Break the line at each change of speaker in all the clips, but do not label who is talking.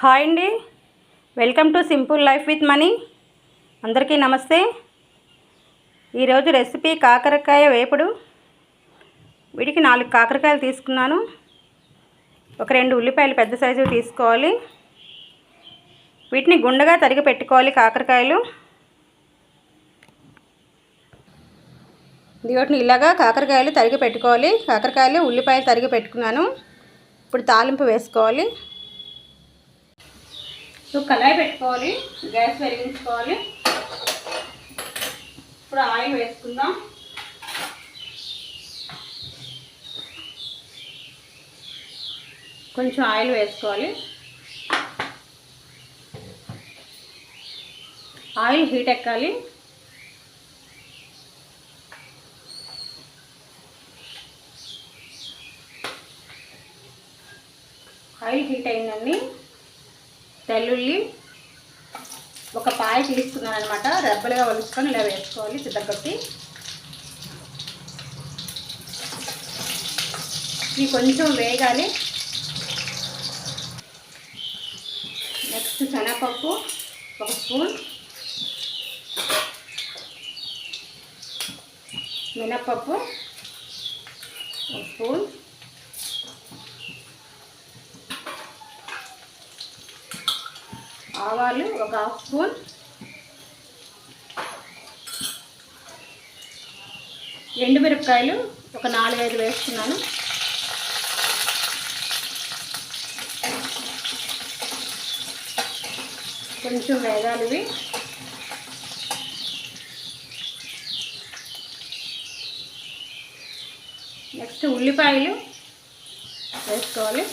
Hi అండి. Welcome to simple life with money. అందరికీ నమస్తే. ఈరోజు రెసిపీ కాకరకాయ వేపుడు. వీటికి నాలుగు కాకరకాయలు తీసుకున్నాను. ఒక రెండు ఉల్లిపాయలు పెద్ద సైజు తీసుకోవాలి. వీటిని గుండగా తరిగి పెట్టుకోవాలి కాకరకాయలు. వీటిని ఇలాగా కాకరకాయలు తరిగి పెట్టుకోవాలి. కాకరకాయలు ఉల్లిపాయలు తరిగి పెట్టుకున్నాను. ఇప్పుడు తాలింపు వేసుకోవాలి. సో కళాయి పెట్టుకోవాలి గ్యాస్ వెలిగించుకోవాలి. ఇప్పుడు ఆయిల్ వేసుకుందాం. కొంచెం ఆయిల్ వేసుకోవాలి. ఆయిల్ హీట్ ఎక్కాలి. ఆయిల్ హీట్ అయిందండి. తెల్లుల్లి ఒక పాయ తీసుకున్నాను అనమాట రెబ్బలుగా వలుచుకొని ఇలా వేసుకోవాలి సిద్ధగొట్టి ఇవి కొంచెం వేగాలి. నెక్స్ట్ శనగపప్పు ఒక స్పూన్. మినప్పప్పు ఒక స్పూన్. ఆవాలు ఒక హాఫ్ స్పూన్. ఎండుమిరపకాయలు ఒక నాలుగైదు వేస్తున్నాను. కొంచెం వేగాలి ఇవి. నెక్స్ట్ ఉల్లిపాయలు వేసుకోవాలి.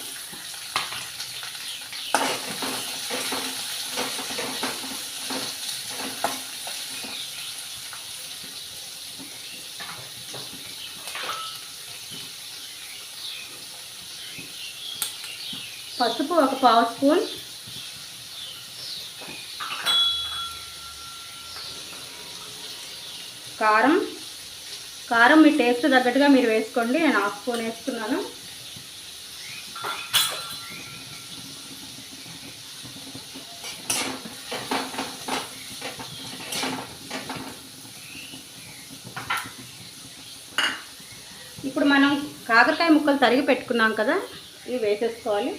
పసుపు ఒక పావు స్పూన్. కారం. కారం మీ టేస్ట్ తగ్గట్టుగా మీరు వేసుకోండి. నేను హాఫ్ స్పూన్ వేసుకున్నాను. ఇప్పుడు మనం కాకరకాయ ముక్కలు తరిగి పెట్టుకున్నాం కదా ఇవి వేసేసుకోవాలి.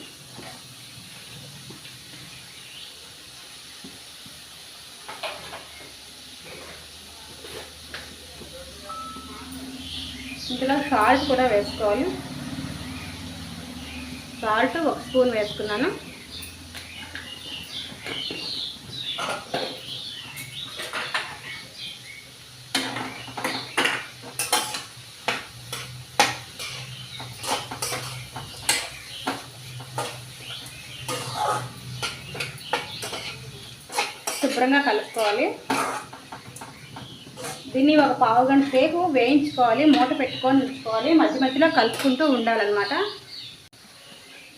ఇందులో సాల్ట్ కూడా వేసుకోవాలి. సాల్ట్ ఒక స్పూన్ వేసుకున్నాను. శుభ్రంగా కలుపుకోవాలి. దీన్ని ఒక పావు గంట సేపు వేయించుకోవాలి మూత పెట్టుకొని ఉంచుకోవాలి మధ్య మధ్యలో కలుపుకుంటూ ఉండాలన్నమాట.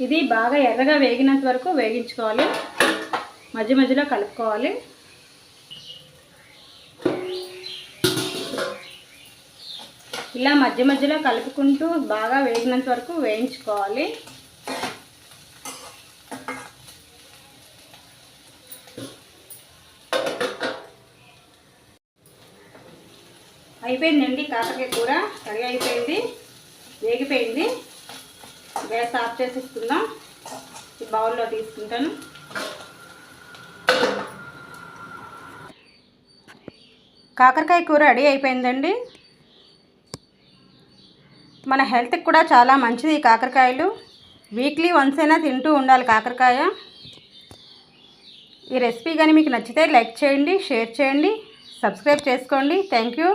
ఇది బాగా ఎర్రగా వేగినంత వరకు వేగించుకోవాలి. మధ్య మధ్యలో కలుపుకోవాలి. ఇలా మధ్య మధ్యలో కలుపుకుంటూ బాగా వేగినంత వరకు వేయించుకోవాలి. అయిపోయిందండి కాకరకాయ కూర. కడిగి అయిపోయింది. వేగిపోయింది. గ్యాస్ ఆఫ్ చేసేసుకుందాం. ఈ బౌల్లో తీసుకుంటాను. కాకరకాయ కూర రెడీ అయిపోయిందండి. మన హెల్త్కి కూడా చాలా మంచిది ఈ కాకరకాయలు. వీక్లీ వన్స్ అయినా తింటూ ఉండాలి కాకరకాయ. ఈ రెసిపీ కానీ మీకు నచ్చితే లైక్ చేయండి షేర్ చేయండి సబ్స్క్రైబ్ చేసుకోండి. Thank you.